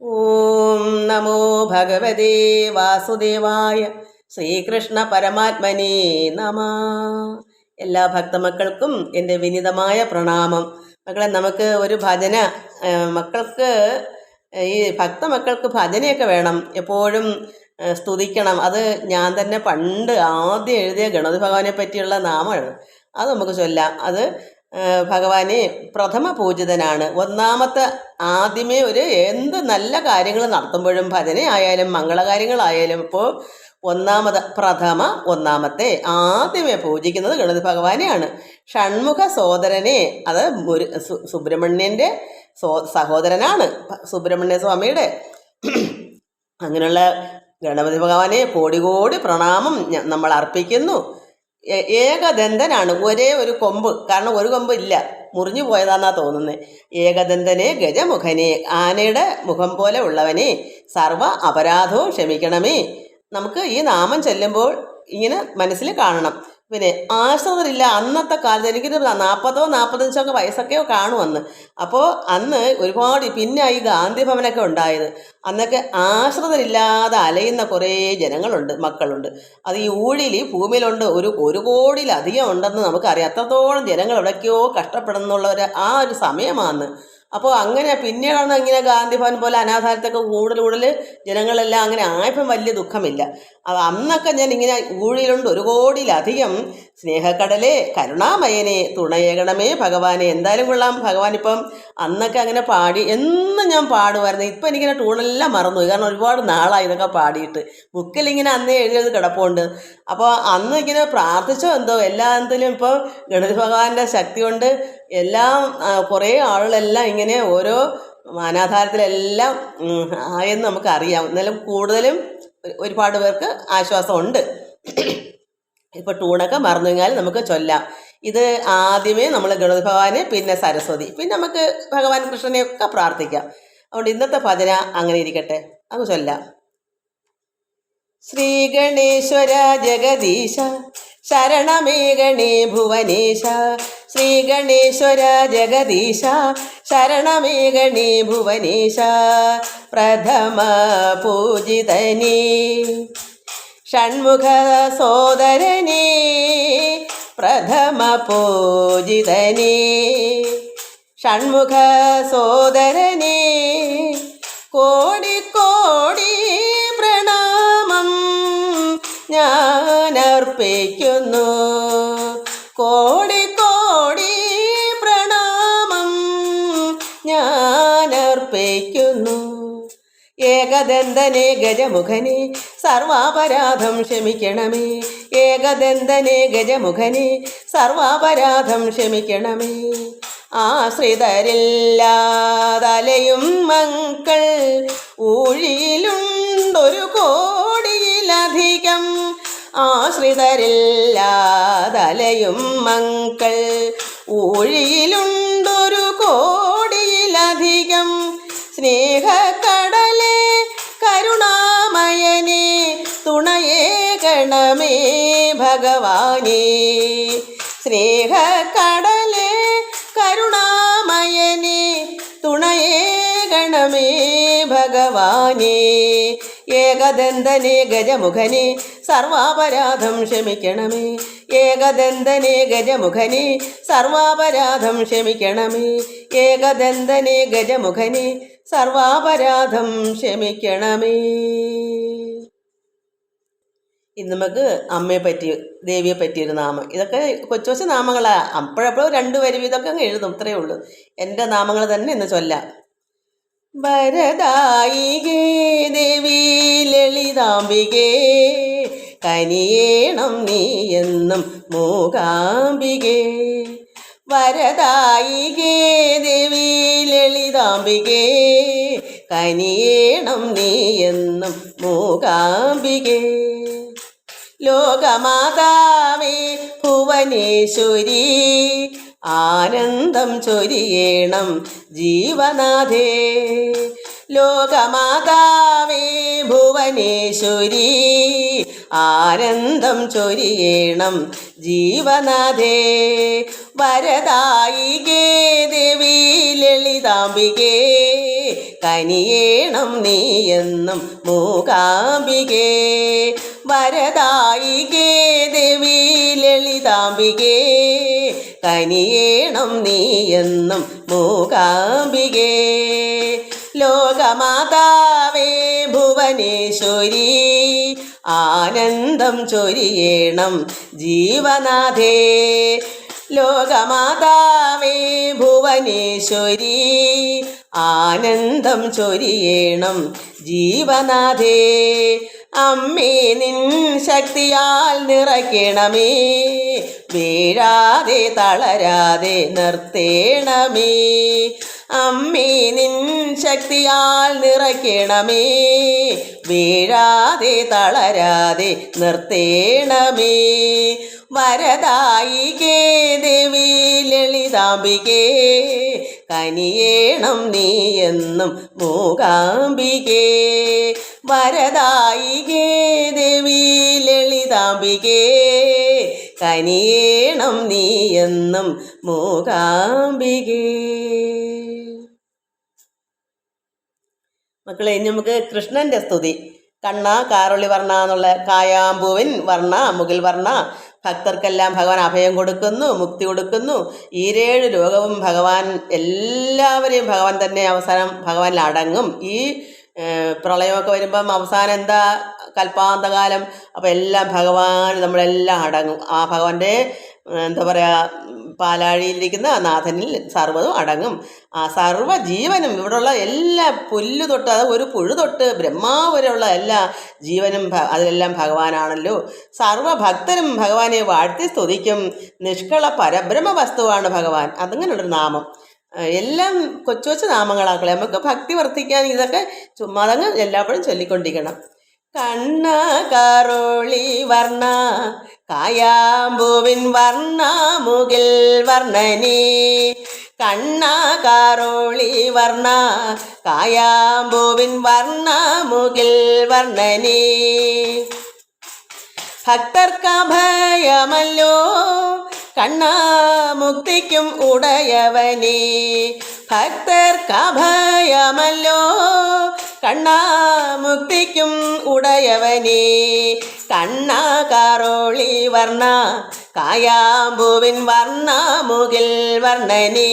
ഓം നമോ ഭഗവതേ വാസുദേവായ ശ്രീകൃഷ്ണ പരമാത്മനേ നമ. എല്ലാ ഭക്തമക്കൾക്കും എന്റെ വിനിതമായ പ്രണാമം. മക്കളെ നമുക്ക് ഒരു ഭജന മക്കൾക്ക് ഈ ഭക്തമക്കൾക്ക് ഭജനയൊക്കെ വേണം. എപ്പോഴും സ്തുതിക്കണം. അത് ഞാൻ തന്നെ പണ്ട് ആദ്യം എഴുതിയ ഗണപതി ഭഗവാനെ പറ്റിയുള്ള നാമമാണ് അത് നമുക്ക് ചൊല്ലാം. അത് ഭഗവാനെ പ്രഥമ പൂജിതനാണ് ഒന്നാമത്തെ ആദ്യമേ ഒരു എന്ത് നല്ല കാര്യങ്ങൾ നടത്തുമ്പോഴും ഭജനയായാലും മംഗളകാര്യങ്ങളായാലും ഇപ്പോൾ ഒന്നാമത് പ്രഥമ ഒന്നാമത്തെ ആദ്യമേ പൂജിക്കുന്നത് ഗണപതി ഭഗവാനെയാണ്. ഷൺമുഖ സോദരനെ അത് മുരു- സുബ്രഹ്മണ്യന്റെ സോ സഹോദരനാണ് സുബ്രഹ്മണ്യ സ്വാമിയുടെ. അങ്ങനെയുള്ള ഗണപതി ഭഗവാനെ കോടി കോടി പ്രണാമം നമ്മൾ അർപ്പിക്കുന്നു. ഏകദന്തനാണ്. ഒരേ ഒരു കൊമ്പ്. കാരണം ഒരു കൊമ്പ് ഇല്ല. മുറിഞ്ഞു പോയതാന്നാ തോന്നുന്നത് ഏകദന്തനെ ഗജമുഖനെ ആനയുടെ മുഖം പോലെ ഉള്ളവനെ സർവ അപരാധവും ക്ഷമിക്കണമേ. നമുക്ക് ഈ നാമം ചെല്ലുമ്പോൾ ഇങ്ങനെ മനസ്സിൽ കാണണം. പിന്നെ ആശ്രിതരില്ല അന്നത്തെ കാലത്ത് എനിക്കൊരു നാൽപ്പതോ നാൽപ്പത്തഞ്ചോ ഒക്കെ വയസ്സൊക്കെയോ കാണും അന്ന് അപ്പോൾ അന്ന് ഒരുപാട് പിന്നെ ഈ ഗാന്ധി ഭവനൊക്കെ ഉണ്ടായത്. അന്നൊക്കെ ആശ്രിതരില്ലാതെ അലയുന്ന കുറേ ജനങ്ങളുണ്ട് മക്കളുണ്ട്. അത് ഈ ഊഴിയിൽ ഈ ഭൂമിയിലുണ്ട് ഒരു ഒരു കോടിയിലധികം ഉണ്ടെന്ന് നമുക്കറിയാം. അത്രത്തോളം ജനങ്ങൾ എവിടേക്കോ കഷ്ടപ്പെടുന്നുള്ള ഒരു ആ ഒരു സമയമാണ് അപ്പോൾ അങ്ങനെ പിന്നീടാണ് ഇങ്ങനെ ഗാന്ധി ഭവൻ പോലെ അനാഥാരത്തൊക്കെ കൂടുതൽ കൂടുതൽ ജനങ്ങളെല്ലാം അങ്ങനെ ആയപ്പം വലിയ ദുഃഖമില്ല. അന്നൊക്കെ ഞാൻ ഇങ്ങനെ ഊഴിയിലുണ്ട് ഒരു കോടിയിലധികം സ്നേഹക്കടലെ കരുണാമയനെ തുണയേകണമേ ഭഗവാനെ എന്തായാലും കൊള്ളാം ഭഗവാൻ ഇപ്പം അന്നൊക്കെ അങ്ങനെ പാടി എന്നും ഞാൻ പാടുമായിരുന്നു. ഇപ്പം എനിക്കിങ്ങനെ ടൂണെല്ലാം മറന്നുപോയി. കാരണം ഒരുപാട് നാളായി ഇതൊക്കെ പാടിയിട്ട്. ബുക്കിൽ ഇങ്ങനെ അന്നേ എഴുതിയത് കിടപ്പുണ്ട്. അപ്പോൾ അന്ന് ഇങ്ങനെ പ്രാർത്ഥിച്ചോ എന്തോ എല്ലാത്തിലും ഇപ്പോൾ ഗണപതി ഭഗവാന്റെ ശക്തി കൊണ്ട് എല്ലാം കുറേ ആളുകളെല്ലാം ഇങ്ങനെ ഓരോ അനാഥാരത്തിലെല്ലാം ഉം, ആയെന്ന് നമുക്കറിയാം. എന്നാലും കൂടുതലും ഒരു- ഒരുപാട് പേർക്ക് ആശ്വാസമുണ്ട്. ഇപ്പോൾ ടൂണൊക്കെ മറന്നു കഴിഞ്ഞാൽ നമുക്ക് ചൊല്ലാം. ഇത് ആദ്യമേ നമ്മൾ ഗണപതി ഭഗവാന് പിന്നെ സരസ്വതി. പിന്നെ നമുക്ക് ഭഗവാൻ കൃഷ്ണനെയൊക്കെ പ്രാർത്ഥിക്കാം. അതുകൊണ്ട് ഇന്നത്തെ ഭജന അങ്ങനെ ഇരിക്കട്ടെ. നമുക്ക് ചൊല്ലാം. ശ്രീ ഗണേശ്വര ജഗദീശ. ശരണമേ ഗണേ ഭുവനേശ ശ്രീ ഗണേശ്വര ജഗദീശ ശരണമേ ഗണേ ഭുവനേശ പ്രഥമ പൂജിതനേ. ഷൺമുഖ സോദരനേ പ്രഥമ പൂജിതനേ. ഷൺമുഖ സോദരനേ കോടി കോടി പ്രണാമം ഞാൻ അർപ്പിക്കുന്നു കോടി കോടി പ്രണാമം ഞാൻ അർപ്പിക്കുന്നു ഏകദന്തനെ ഗജമുഖനെ സർവാപരാധം ക്ഷമിക്കണമേ. ഏകദന്തനെ ഗജമുഖനെ സർവാപരാധം ക്ഷമിക്കണമേ. ആശ്രിതരില്ലാതലയും മക്കൾ ഊഴിയിലുണ്ടൊരു കോടിയിലധികം ആശ്രിതരില്ലാതലയും മങ്കൾ ഊഴിയിലുണ്ടൊരു കോടിയിലധികം സ്നേഹക്കടലെ കരുണാമയനെ തുണയേകണമേ ഭഗവാനേ. സ്നേഹക്കടലെ കരുണാമയനെ തുണയേകണമേ ഭഗവാനേ. ഏകദന്തനെ ഗജമുഖനെ സർവാപരാധം ക്ഷമിക്കണമേ. ഏകദന്തനേ ഗജമുഖനെ സർവാപരാധം ക്ഷമിക്കണമേ. ഏകദന്തനേ ഗജമുഖനെ സർവാപരാധം ക്ഷമിക്കണമേ. ഇന്ന് നമുക്ക് അമ്മയെ പറ്റി ദേവിയെ പറ്റിയൊരു നാമം. ഇതൊക്കെ കൊച്ചു കൊച്ചു നാമങ്ങളാണ് അപ്പോഴപ്പോഴും രണ്ട് വരും ഇതൊക്കെ അങ്ങ് എഴുതും. ഇത്രയേ ഉള്ളൂ. എന്റെ നാമങ്ങൾ തന്നെ ഇന്ന് ചൊല്ലാം. വരദായികേ ദേവി ലളിതാംബികേ കനിയേണം നീ എന്നും മൂകാംബികേ. വരദായികേ ദേവി ലളിതാംബികേ കനിയേണം നീ എന്നും മൂകാംബികേ. ലോകമാതാവേ ഭുവനേശ്വരി ആനന്ദം ചൊരിയേണം ജീവനാഥേ. ലോകമാതാവേ ഭുവനേശ്വരി ആനന്ദം ചൊരിയേണം ജീവനാഥേ. വരദായികേ ദേവി ലളിതാംബികേ കനിയേണം നീ എന്നും മൂകാംബികേ. വരദായികേ ദേവി ലളിതാംബികേ കനിയേണം എന്നും മൂകാംബികേ. ലോകമാതാവേ ഭുവനേശ്വരി ആനന്ദം ചൊരിയേണം ജീവനാഥേ. ലോകമാതാവേ ഭുവനേശ്വരി ആനന്ദം ചൊരിയേണം ജീവനാഥേ. അമ്മേ നിൻ ശക്തിയാൽ നിറയ്ക്കണമേ. വീഴാതെ തളരാതെ നിർത്തേണമേ. അമ്മീ നിൻ ശക്തിയാൽ നിറയ്ക്കണമേ. വീഴാതെ തളരാതെ നിർത്തേണമേ. വരദായികേ ദേവി ലളിതാംബികേ കനിയേണം നീ എന്നും മൂകാംബികേ. വരദായികേ ദേവി ലളിതാംബികേ കനിയേണം നീ എന്നും മൂകാംബികേ. മക്കളെ ഇനി നമുക്ക് കൃഷ്ണന്റെ സ്തുതി. കണ്ണ കാറുളി വർണ എന്നുള്ള കായാമ്പൂവിൻ വർണ മുകിൽ വർണ. ഭക്തർക്കെല്ലാം ഭഗവാൻ അഭയം കൊടുക്കുന്നു മുക്തി കൊടുക്കുന്നു. ഈരേഴ് രോഗവും ഭഗവാൻ എല്ലാവരെയും ഭഗവാൻ തന്നെ അവസാനം ഭഗവാനിൽ അടങ്ങും. ഈ പ്രളയമൊക്കെ വരുമ്പം അവസാനം എന്താ? കൽപ്പാന്തകാലം. അപ്പം എല്ലാം ഭഗവാൻ നമ്മളെല്ലാം അടങ്ങും. ആ ഭഗവാന്റെ എന്താ പറയുക പാലാഴിയിലിരിക്കുന്ന നാഥനിൽ സർവതും അടങ്ങും. ആ സർവ ജീവനും ഇവിടെയുള്ള എല്ലാ പുല്ല് തൊട്ട് അത് ഒരു പുഴു തൊട്ട് ബ്രഹ്മാവ് വരെയുള്ള എല്ലാ ജീവനും അതിലെല്ലാം ഭഗവാനാണല്ലോ. സർവഭക്തരും ഭഗവാനെ വാഴ്ത്തി സ്തുതിക്കും. നിഷ്കള പരബ്രഹ്മ വസ്തുവാണ് ഭഗവാൻ. അതങ്ങനെയുള്ളൊരു നാമം. എല്ലാം കൊച്ചു കൊച്ചു നാമങ്ങളാക്കളെ നമുക്ക് ഭക്തി വർത്തിക്കാൻ ഇതൊക്കെ ചുമ്മാതങ്ങ് എല്ലാപ്പോഴും ചൊല്ലിക്കൊണ്ടിരിക്കണം. കണ്ണ കറോളി വർണ കായാമ്പൂവിൻ വർണ മുകിൽ വർണനി. കണ്ണ കാറോളി വർണ കായാമ്പൂവിൻ വർണ മുകിൽ വർണനി. ഭക്തർക്കഭയമല്ലോ കണ്ണ മുക്തിക്കും ഉടയവനേ. ഭക്തർക്കഭയമല്ലോ കണ്ണാ മുക്തിക്കും ഉടയവനേ. കണ്ണാ കാറോളി വർണ കായാമ്പൂവിൻ വർണ മുകിൽ വർണനേ.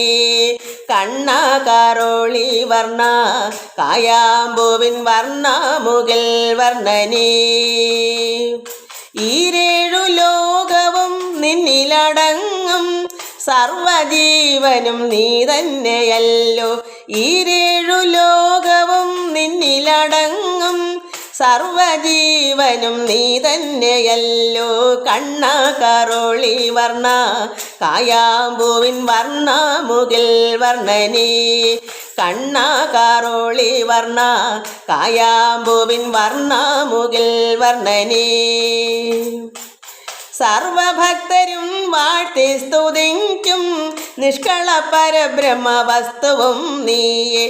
കണ്ണാ കാറോളി വർണ കായാമ്പൂവിൻ വർണ മുകിൽ വർണനേ. ഈരേഴു ലോകവും നിന്നിലടങ്ങും സർവജീവനും നീ തന്നെയല്ലോ. ഈരേഴു ലോകവും നിന്നിലടങ്ങും സർവജീവനും നീ തന്നെയല്ലോ. കണ്ണ കറോളി വർണ കായാമ്പൂവിൻ വർണ മുകിൽ വർണനീ. കണ്ണ കറോളി വർണ കായാമ്പൂവിൻ വർണ മുകിൽ വർണനേ. സർവഭക്തരും വാഴ്ത്തി സ്തുതിക്കും. നിഷ്കള പരബ്രഹ്മ വസ്തുവും നീയെ.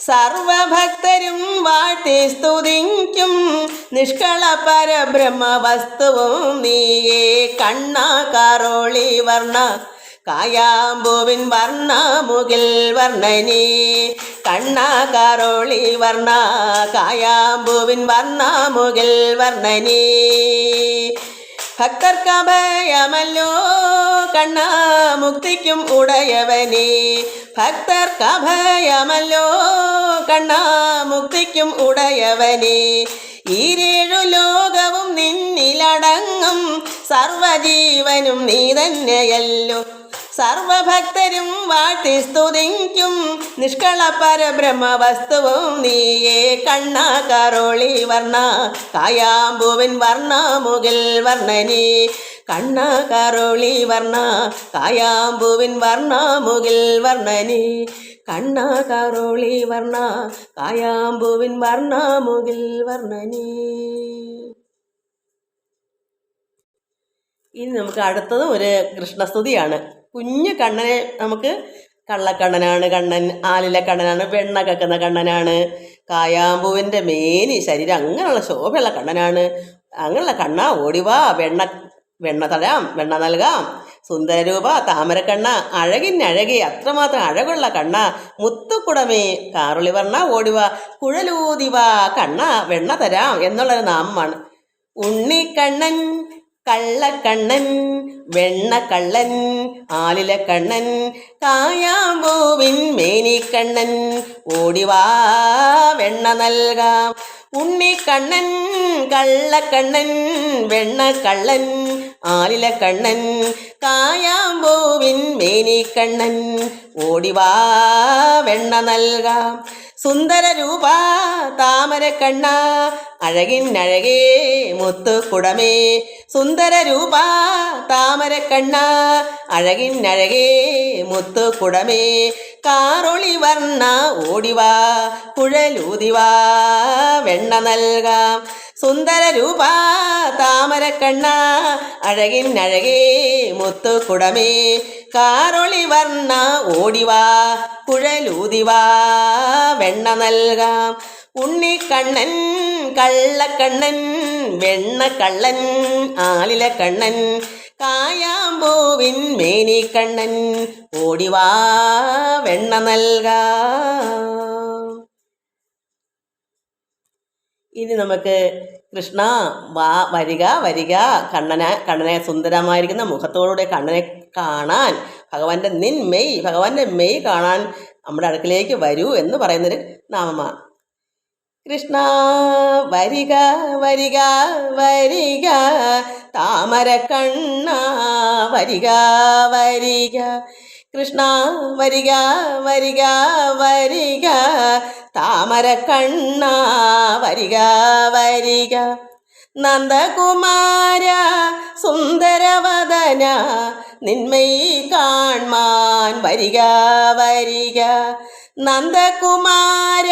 സർവഭക്തരും വാഴ്ത്തി സ്തുതിക്കും. നിഷ്കള പരബ്രഹ്മ വസ്തുവും നീയേ. കണ്ണ കാറോളി വർണ കായാമ്പൂവിൻ വർണ മുകിൽ വർണനീ. കണ്ണ കാറോളി വർണ കായാമ്പൂവിൻ വർണ മുകിൽ വർണനേ. ഭക്തർക്കഭയമല്ലോ കണ്ണാ മുക്തിക്കും ഉടയവനേ. ഭക്തർക്കഭയമല്ലോ കണ്ണാ മുക്തിക്കും ഉടയവനേ. ഈരേഴു ലോകവും നിന്നിലടങ്ങും സർവജീവനും നീ തന്നെയല്ലോ. സർവഭക്തരും വാഴ്ത്തി സ്തുതിക്കും. നിഷ്കള പരബ്രഹ്മ വസ്തുവും നീയേ കണ്ണ കരോളി വർണ കായാമ്പുവിൻ വർണ മുകിൽ വർണനീ. കണ്ണ കരോളി വർണ കായാമ്പുവിൻ വർണ മുകിൽ വർണനീ. കണ്ണ കരോളി വർണ കായാമ്പുവിൻ വർണ മുകിൽ വർണനീ. ഇനി നമുക്ക് അടുത്തതും ഒരു കൃഷ്ണസ്തുതിയാണ്. കുഞ്ഞു കണ്ണനെ നമുക്ക് കള്ളക്കണ്ണനാണ് കണ്ണൻ ആലിലെ കണ്ണനാണ് വെണ്ണ കക്കുന്ന കണ്ണനാണ് കായാമ്പൂവിന്റെ മേനി ശരീരം അങ്ങനെയുള്ള ശോഭയുള്ള കണ്ണനാണ്. അങ്ങനെയുള്ള കണ്ണ ഓടിവാ വെണ്ണ വെണ്ണ തരാം വെണ്ണ നൽകാം. സുന്ദരരൂപ താമരക്കണ്ണ അഴകിനഴകി അത്രമാത്രം അഴകുള്ള കണ്ണ മുത്തുക്കുടമേ കാറുളി വർണ ഓടിവ കുഴലൂതിവ കണ്ണ വെണ്ണ തരാം എന്നുള്ളൊരു നാമമാണ്. ഉണ്ണിക്കണ്ണൻ കള്ളക്കണ്ണൻ വെണ്ണക്കള്ളൻ ആലിലക്കണ്ണൻ കായാമ്പൂവിൻ മേനിക്കണ്ണൻ ഓടിവാ വെണ്ണ നൽകാം. ഉണ്ണിക്കണ്ണൻ കള്ളക്കണ്ണൻ വെണ്ണക്കള്ളൻ ആലിലക്കണ്ണൻ കായാമ്പൂവിൻ മേനിക്കണ്ണൻ ഓടിവാ വെണ്ണ നൽകാം. സുന്ദര രൂപ താമര കണ്ണ അഴകിൻ അഴകേ മുത്തു കുടമേ. സുന്ദര രൂപ താമര കണ്ണ അഴകിൻ അഴകേ മുത്തു മുത്തുക്കുടമേ കാറൊളി വർണ ഓടിവാ കുഴലൂതിവാ വെണ്ണ നൽകാം. സുന്ദര രൂപ താമരക്കണ്ണ അഴകിൻ അഴകേ മുത്തുക്കുടമേ കാറൊളി വർണ ഓടിവാ കുഴലൂതിവാ വെണ്ണ നൽകാം. ഉണ്ണിക്കണ്ണൻ കള്ളക്കണ്ണൻ വെണ്ണക്കള്ളൻ ആലിലക്കണ്ണൻ കായാമ്പൂവിൻ മേനിക്കണ്ണൻ ഓടിവാ വെണ്ണ നൽകാ. ഇനി നമുക്ക് കൃഷ്ണ വാ വരിക വരിക. കണ്ണനെ കണ്ണനെ സുന്ദരമായിരിക്കുന്ന മുഖത്തോടെ കണ്ണനെ കാണാൻ ഭഗവാന്റെ നിൻ മെയ് ഭഗവാന്റെ മെയ് കാണാൻ നമ്മുടെ അടുക്കലേക്ക് വരൂ എന്ന് പറയുന്നൊരു നാമമാണ്. കൃഷ്ണ വരിക വരിക വരിക. താമര കണ്ണ വരിക വരിക. കൃഷ്ണ വരിക വരിക വരിക. താമര കണ്ണ വരിക വരിക. നന്ദകുമാര സുന്ദരവദന. നിന്മയി കാൺമാൻ വരിക വരിക. നന്ദകുമാര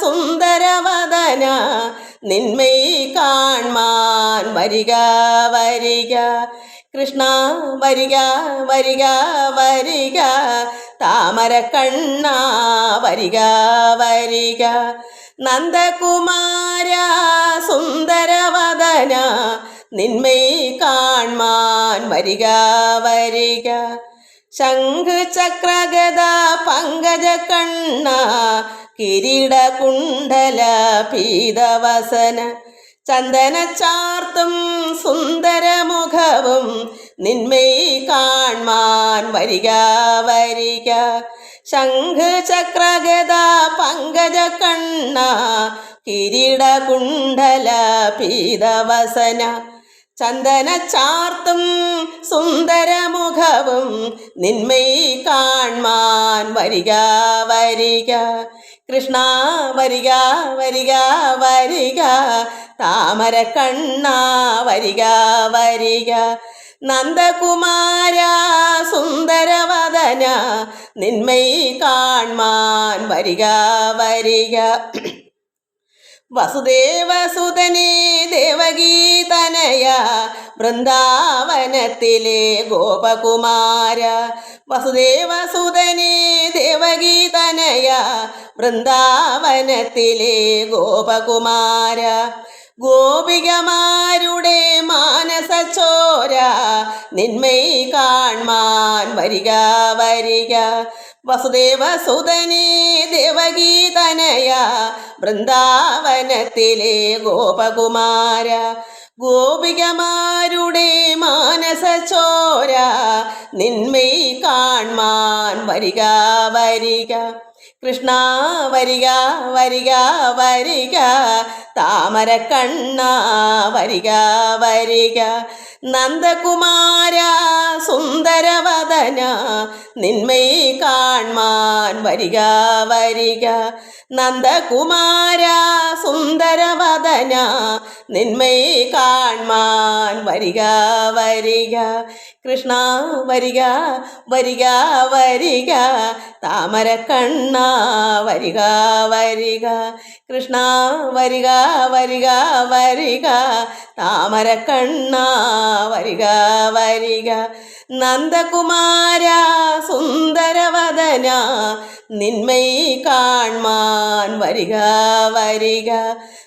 സുന്ദരവദന നിന്മൈ കാൺമാൻ വരിക വരിക. കൃഷ്ണ വരിക വരിക വരിക. താമര കണ്ണ വരിക വരിക. നന്ദകുമാര സുന്ദരവദന നിന്മൈ കാൺമാൻ വരിക വരിക. ശംഖ് ചക്രഗത പങ്കജ കണ്ണ കിരീട കുണ്ടല പീതവസന. ചന്ദന ചാർത്തും സുന്ദരമുഖവും നിന്മൈ കാൺമാൻ വരിക വരിക. ശംഖ് ചക്രഗത പങ്കജ കണ്ണ കിരീട കുണ്ടല പീതവസന. ചന്ദന ചാർത്തും സുന്ദരമുഖവും നിന്മൈ കാൺമാൻ വരിക വരിക. കൃഷ്ണ വരിക വരിക വരിക. താമര കണ്ണ വരിക വരിക. നന്ദകുമാര സുന്ദരവദന നിന്മൈ കാൺമാൻ വരിക വരിക. വസുദേവസുതനേ ദേവഗീതനയ വൃന്ദാവനത്തിലെ ഗോപകുമാര. വസുദേവസുതനേ ദേവഗീതനയ വൃന്ദാവനത്തിലെ ഗോപകുമാര. ഗോപികമാരുടെ മാനസച്ചോര നിന്മൈ കാൺമാൻ വരിക വരിക. വസുദേവസുതനേ ദേവഗീതനയ വൃന്ദാവനത്തിലെ ഗോപകുമാര. ഗോപികമാരുടെ മാനസചോര നിന്മൈ കാൺമാൻ വരിക വരിക. കൃഷ്ണ വരിക വരിക വരിക. താമര കണ്ണ വരിക വരിക. നന്ദകുമാര സുന്ദരവദന നിന്മൈ കാൺമാൻ വരിക വരിക. നന്ദകുമാര സുന്ദരവദന നിന്മൈ കാൺമാൻ വരിക വരിക. കൃഷ്ണ വരിക വരിക വരിക. താമര കണ്ണ വരിക വരിക. കൃഷ്ണ വരിക വരിക വരിക. താമര കണ്ണ വരിക വരിക. നന്ദകുമാര സുന്ദരവദന നിന്മൈ കാൺമാൻ വരിക വരിക.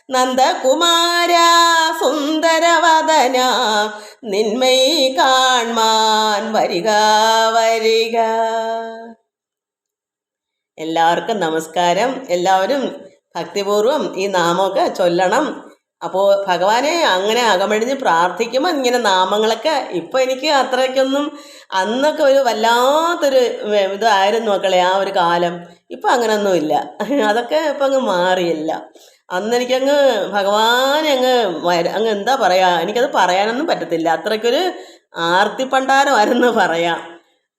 നന്ദകുമാര സുന്ദരവദന നിന്മൈ കാൺമാൻ വരിക വരിക. എല്ലാവർക്കും നമസ്കാരം. എല്ലാവരും ഭക്തിപൂർവം ഈ നാമമൊക്കെ ചൊല്ലണം. അപ്പോൾ ഭഗവാനെ അങ്ങനെ അകമഴിഞ്ഞ് പ്രാർത്ഥിക്കുമ്പോൾ ഇങ്ങനെ നാമങ്ങളൊക്കെ ഇപ്പം എനിക്ക് അത്രയ്ക്കൊന്നും അന്നൊക്കെ ഒരു വല്ലാത്തൊരു ഇതായിരുന്നു മക്കളെ ആ ഒരു കാലം. ഇപ്പം അങ്ങനെയൊന്നുമില്ല അതൊക്കെ ഇപ്പം അങ്ങ് മാറിയില്ല. അന്ന് എനിക്കങ്ങ് ഭഗവാനെ അങ്ങ് എന്താ പറയുക എനിക്കത് പറയാനൊന്നും പറ്റത്തില്ല. അത്രയ്ക്കൊരു ആർത്തിപ്പണ്ടാരമായിരുന്നു പറയാം.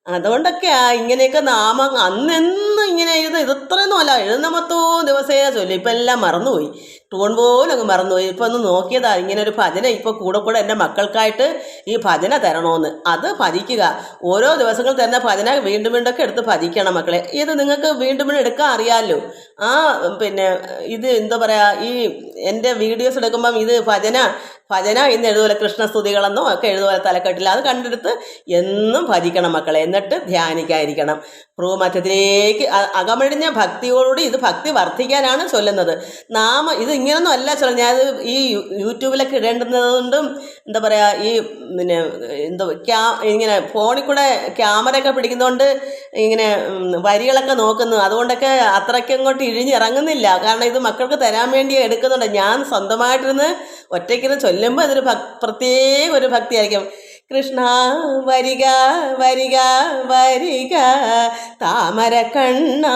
അതുകൊണ്ടൊക്കെയാ ഇങ്ങനെയൊക്കെ നാമം അന്നെന്നും ഇങ്ങനെ എഴുതും ഇതത്രയൊന്നും അല്ല എഴുതുന്ന മൊത്തവും ദിവസേന ചൊല്ലി. ഇപ്പം എല്ലാം മറന്നുപോയി. ടൂൺ പോലും അങ്ങ് മറന്നുപോയി. ഇപ്പം ഒന്ന് നോക്കിയതാ ഇങ്ങനെ ഒരു ഭജന ഇപ്പോൾ കൂടെ കൂടെ എന്റെ മക്കൾക്കായിട്ട് ഈ ഭജന തരണമെന്ന്. അത് ഭജിക്കുക. ഓരോ ദിവസങ്ങൾ തരുന്ന ഭജന വീണ്ടും വീണ്ടും ഒക്കെ എടുത്ത് ഭജിക്കണം മക്കളെ. ഇത് നിങ്ങൾക്ക് വീണ്ടും വീണ്ടും എടുക്കാൻ അറിയാമല്ലോ ആ പിന്നെ ഇത് എന്താ പറയുക ഈ എന്റെ വീഡിയോസ് എടുക്കുമ്പം ഇത് ഭജന ഭജന എന്ന് എഴുതുപോലെ കൃഷ്ണസ്തുതികളെന്നോ ഒക്കെ എഴുതുപോലെ തലക്കെട്ടില്ല. അത് കണ്ടെടുത്ത് എന്നും ഭജിക്കണം മക്കളെ. എന്നിട്ട് ധ്യാനിക്കാതിരിക്കണം. ഭ്രൂമധ്യത്തിലേക്ക് അ- അകമഴിഞ്ഞ ഭക്തിയോടുകൂടി ഇത് ഭക്തി വർദ്ധിക്കാനാണ് ചൊല്ലുന്നത്. നാമ ഇത് ഇങ്ങനൊന്നും അല്ല ചൊല്ലുന്നത്. ഞാനത് ഈ യൂട്യൂബിലൊക്കെ ഇടേണ്ടുന്നതുകൊണ്ടും എന്താ പറയുക ഈ പിന്നെ എന്തോ ക്യാ ഇങ്ങനെ ഫോണിൽ കൂടെ ക്യാമറ ഒക്കെ പിടിക്കുന്നതുകൊണ്ട് ഇങ്ങനെ വരികളൊക്കെ നോക്കുന്നു. അതുകൊണ്ടൊക്കെ അത്രയ്ക്ക് അങ്ങോട്ട് ഇഴിഞ്ഞിറങ്ങുന്നില്ല. കാരണം ഇത് മക്കൾക്ക് തരാൻ വേണ്ടി എടുക്കുന്നുണ്ട്. ഞാൻ സ്വന്തമായിട്ടിരുന്ന് ഒറ്റയ്ക്കിരുന്ന് ചൊല്ലുമ്പോൾ അതൊരു ഭക് പ്രത്യേക ഒരു ഭക്തിയായിരിക്കും. കൃഷ്ണ വരിക വരിക വരിക താമര കണ്ണ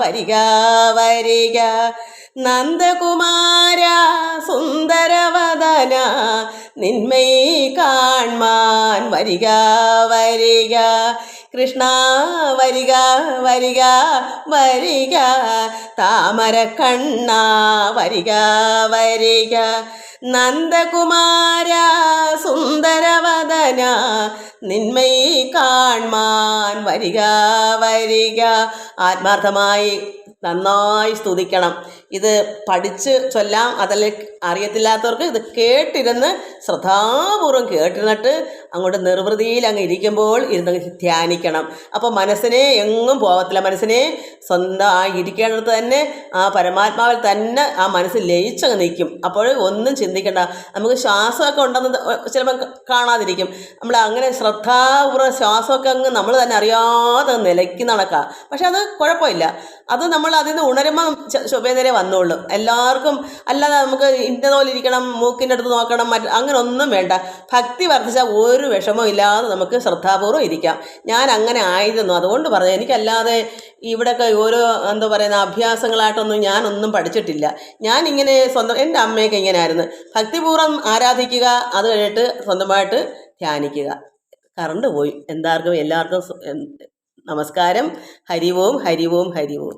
വരിക വരിക. നന്ദകുമാര സുന്ദരവദന നിന്മയി കാൺമാൻ വരിക വരിക. കൃഷ്ണ വരിക വരിക വരിക. താമര കണ്ണ വരിക വരിക. നന്ദകുമാര സുന്ദരവദന. നിന്മൈ കാൺമാൻ വരിക വരിക. ആത്മാർത്ഥമായി നന്നായി സ്തുതിക്കണം. ഇത് പഠിച്ച് ചൊല്ലാം അതിൽ അറിയത്തില്ലാത്തവർക്ക് ഇത് കേട്ടിരുന്ന് ശ്രദ്ധാപൂർവം കേട്ടിരുന്നിട്ട് അങ്ങോട്ട് നിർവൃതിയിൽ അങ്ങ് ഇരിക്കുമ്പോൾ ഇരുന്ന് ധ്യാനിക്കണം. അപ്പോൾ മനസ്സിനെ എങ്ങും പോകത്തില്ല മനസ്സിനെ സ്വന്തം ആ ഇരിക്കേണ്ടത് തന്നെ ആ പരമാത്മാവിൽ തന്നെ ആ മനസ്സ് ലയിച്ചങ്ങ് നിൽക്കും. അപ്പോൾ ഒന്നും ചിന്തിക്കണ്ട. നമുക്ക് ശ്വാസമൊക്കെ ഉണ്ടെന്ന് ചിലപ്പോൾ കാണാതിരിക്കും. നമ്മൾ അങ്ങനെ ശ്രദ്ധാപൂർവം ശ്വാസമൊക്കെ അങ്ങ് നമ്മൾ തന്നെ അറിയാതെ നിലയ്ക്ക് നടക്കുക പക്ഷെ അത് കുഴപ്പമില്ല. അത് നമ്മൾ അതിൽ നിന്ന് ഉണരുമ്പോൾ ശുഭേന്ദ്രെ വന്നോളും. എല്ലാവർക്കും അല്ലാതെ നമുക്ക് ഇന്നതുപോലെ ഇരിക്കണം മൂക്കിന്റെ അടുത്ത് നോക്കണം മറ്റ് അങ്ങനെ ഒന്നും വേണ്ട. ഭക്തി വർദ്ധിച്ചാൽ ഒരു വിഷമവും ഇല്ലാതെ നമുക്ക് ശ്രദ്ധാപൂർവം ഇരിക്കാം. ഞാൻ അങ്ങനെ ആയിരുന്നു. അതുകൊണ്ട് പറഞ്ഞു എനിക്കല്ലാതെ ഇവിടെയൊക്കെ ഓരോ എന്താ പറയുന്ന അഭ്യാസങ്ങളായിട്ടൊന്നും ഞാനൊന്നും പഠിച്ചിട്ടില്ല. ഞാൻ ഇങ്ങനെ സ്വന്തം എന്റെ അമ്മയൊക്കെ ഇങ്ങനെ ആയിരുന്നു ഭക്തിപൂർവം ആരാധിക്കുക അത് കഴിഞ്ഞിട്ട് സ്വന്തമായിട്ട് ധ്യാനിക്കുക. കറണ്ട് പോയി. എന്താർക്കും എല്ലാവർക്കും നമസ്കാരം. ഹരിവോം ഹരിവോം ഹരിവോം.